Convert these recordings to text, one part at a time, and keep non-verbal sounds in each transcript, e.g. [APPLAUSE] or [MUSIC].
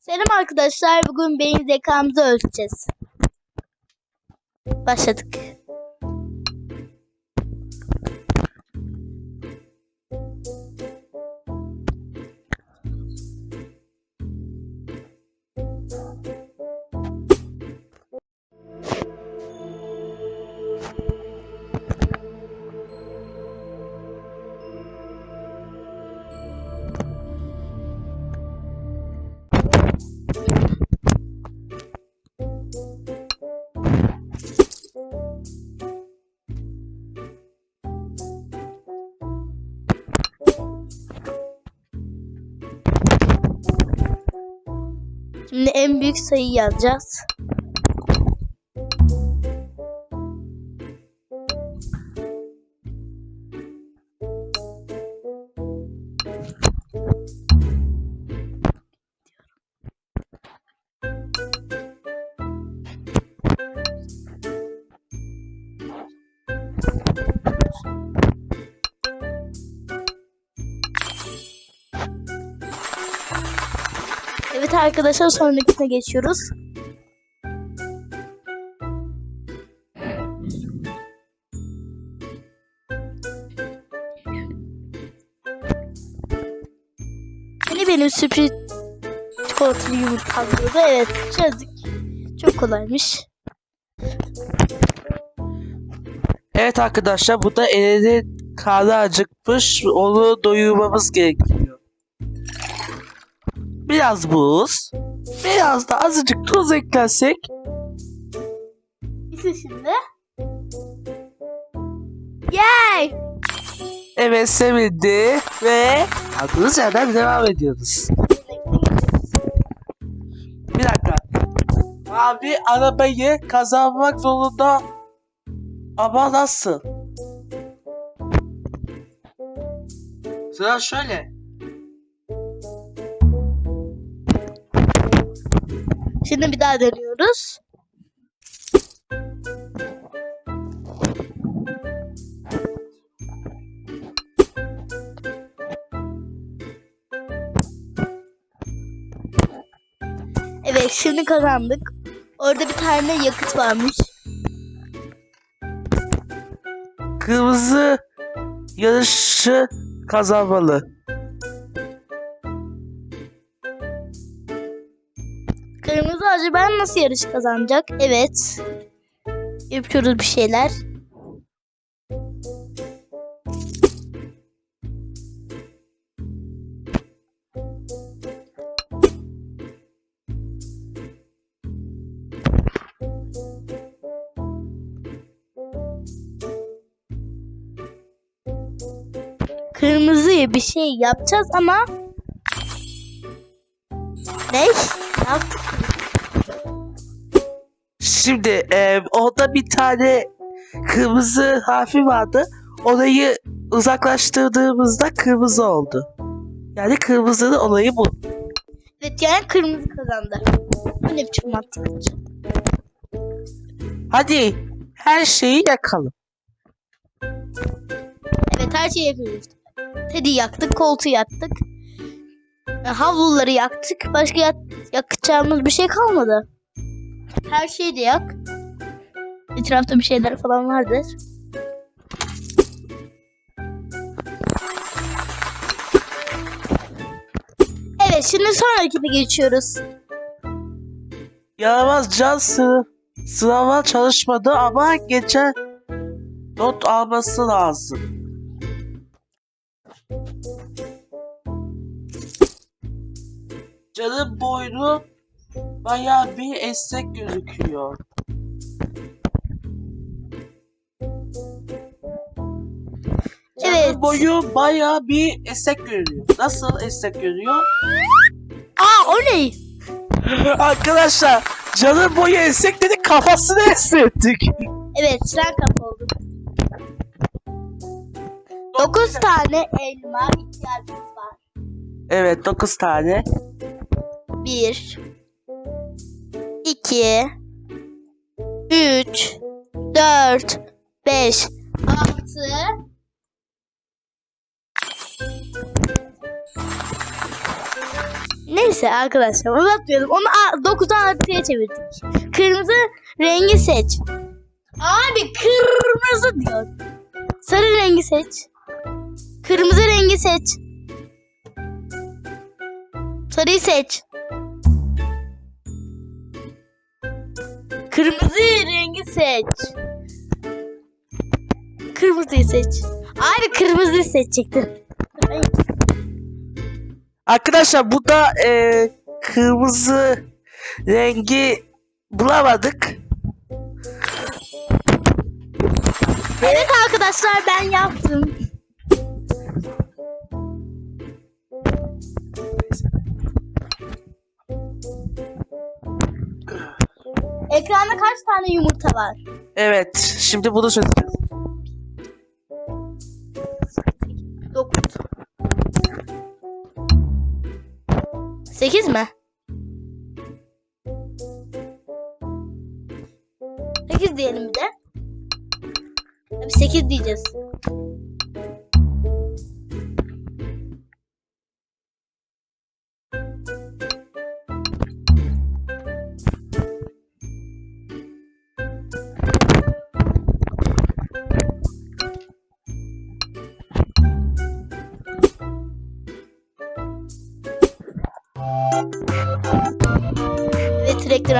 Selam arkadaşlar. Bugün beyin zekamızı ölçeceğiz. Başladık. Şimdi en büyük sayıyı yazacağız. Evet arkadaşlar sonrakine geçiyoruz. Yine benim sürpriz çikolatalı yumurtam burada. Evet çözdük. Çok kolaymış. Evet arkadaşlar bu da elini karnı acıkmış. Onu doyurmamız gerekiyor. Biraz buz. Biraz da azıcık tuz eklersek. İşte şimdi. Yay! Evet sevindi ve aldığımız yerden devam ediyoruz. Bir dakika. Abi arabayı kazanmak zorunda. Ama nasıl? Sıra şöyle. Şimdi bir daha dönüyoruz. Evet şimdi kazandık. Orada bir tane yakıt varmış. Kırmızı yarışı kazanmalı. Kırmızı ben nasıl yarış kazanacak? Evet. Yapıyoruz bir şeyler. Kırmızıya bir şey yapacağız ama? Ne yaptık? Şimdi e, orada bir tane kırmızı harfi vardı. Orayı uzaklaştırdığımızda kırmızı oldu. Yani kırmızının olayı bu. Evet yani kırmızı kazandı. Bu ne biçim mantıklı? Hadi her şeyi yakalım. Evet her şeyi yapıyoruz. Teddy yaktık, koltuğu yaktık. e, Havluları yaktık. Başka yak yakacağımız bir şey kalmadı. Her şeyi de yak. Etrafta bir şeyler falan vardır. Evet şimdi sonrakine geçiyoruz. Yaramaz can sı sınava çalışmadı ama geçen not alması lazım. Canın boynu bayağı bir esnek gözüküyor. Canın Evet. boyu bayağı bir esnek görünüyor. Nasıl esnek görünüyor? Aa o ne? [LAUGHS] Arkadaşlar canın boyu esnek dedik kafasını esnettik. Evet sen kafa oldu. 9 tane elma ihtiyacımız var. Evet 9 tane. 1 2 3 4 5 6 Ne Neyse arkadaşlar uzatmayalım. Onu 9'dan artıya çevirdik. Kırmızı rengi seç. Abi kırmızı diyor. Sarı rengi seç. Kırmızı rengi seç. Sarıyı seç. Kırmızı rengi seç. Kırmızıyı seç. Abi kırmızıyı seçecektim. Arkadaşlar bu da e, kırmızı rengi bulamadık. Evet arkadaşlar ben yaptım. Ekranda kaç tane yumurta var? Evet şimdi bunu çözeceğiz. 9. 8 mi? 8 diyelim bir de. Tabii 8 diyeceğiz.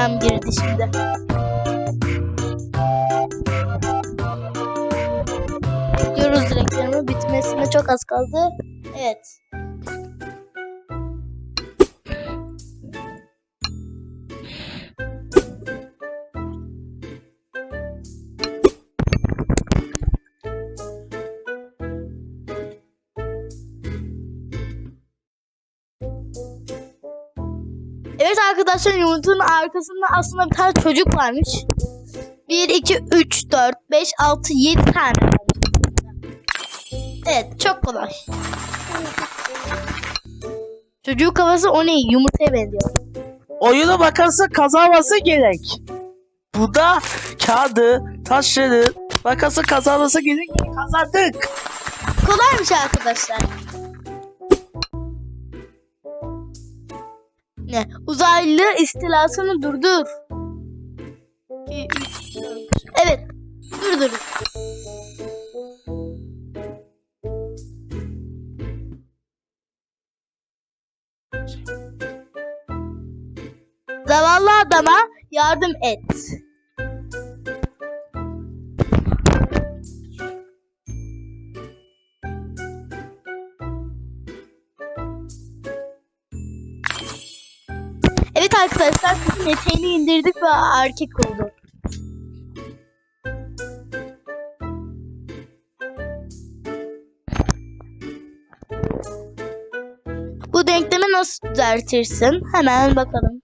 Reklam girdi şimdi. Diyoruz reklamı bitmesine çok az kaldı. Evet. Evet arkadaşlar yumurtanın arkasında aslında bir tane çocuk varmış. 1, 2, 3, 4, 5, 6, 7 tane. Evet çok kolay. Çocuğun kafası o ne? Yumurtaya benziyor. Oyunu makarsa kazanması gerek. Bu da kağıdı, taşları makası kazanması gerek. Kazandık. Kolaymış arkadaşlar. Ne? Uzaylı istilasını durdur. Evet. Durdur. Zavallı adama yardım et. Arkadaşlar kızın eteğini indirdik ve erkek oldu. Bu denklemi nasıl düzeltirsin? Hemen bakalım.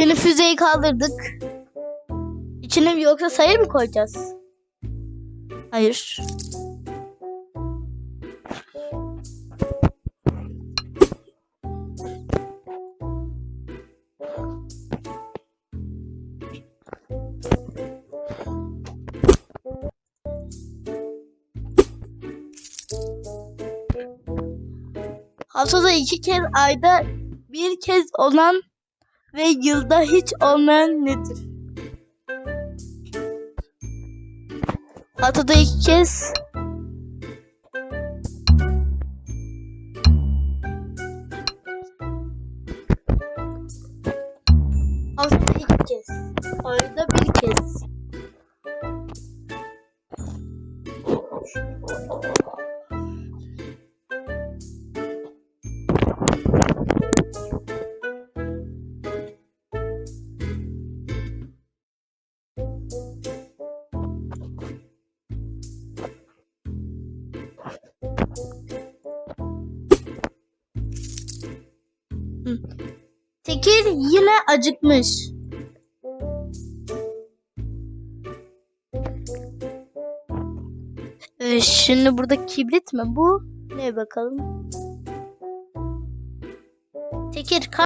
Şimdi füzeyi kaldırdık. İçine yoksa sayı mı koyacağız? Hayır. Haftada iki kez ayda bir kez olan ve yılda hiç olmayan nedir? Haftada iki kez. Haftada iki kez. Ayda bir kez Tekir yine acıkmış. Ee, şimdi burada kibrit mi bu? Ne bakalım. Tekir.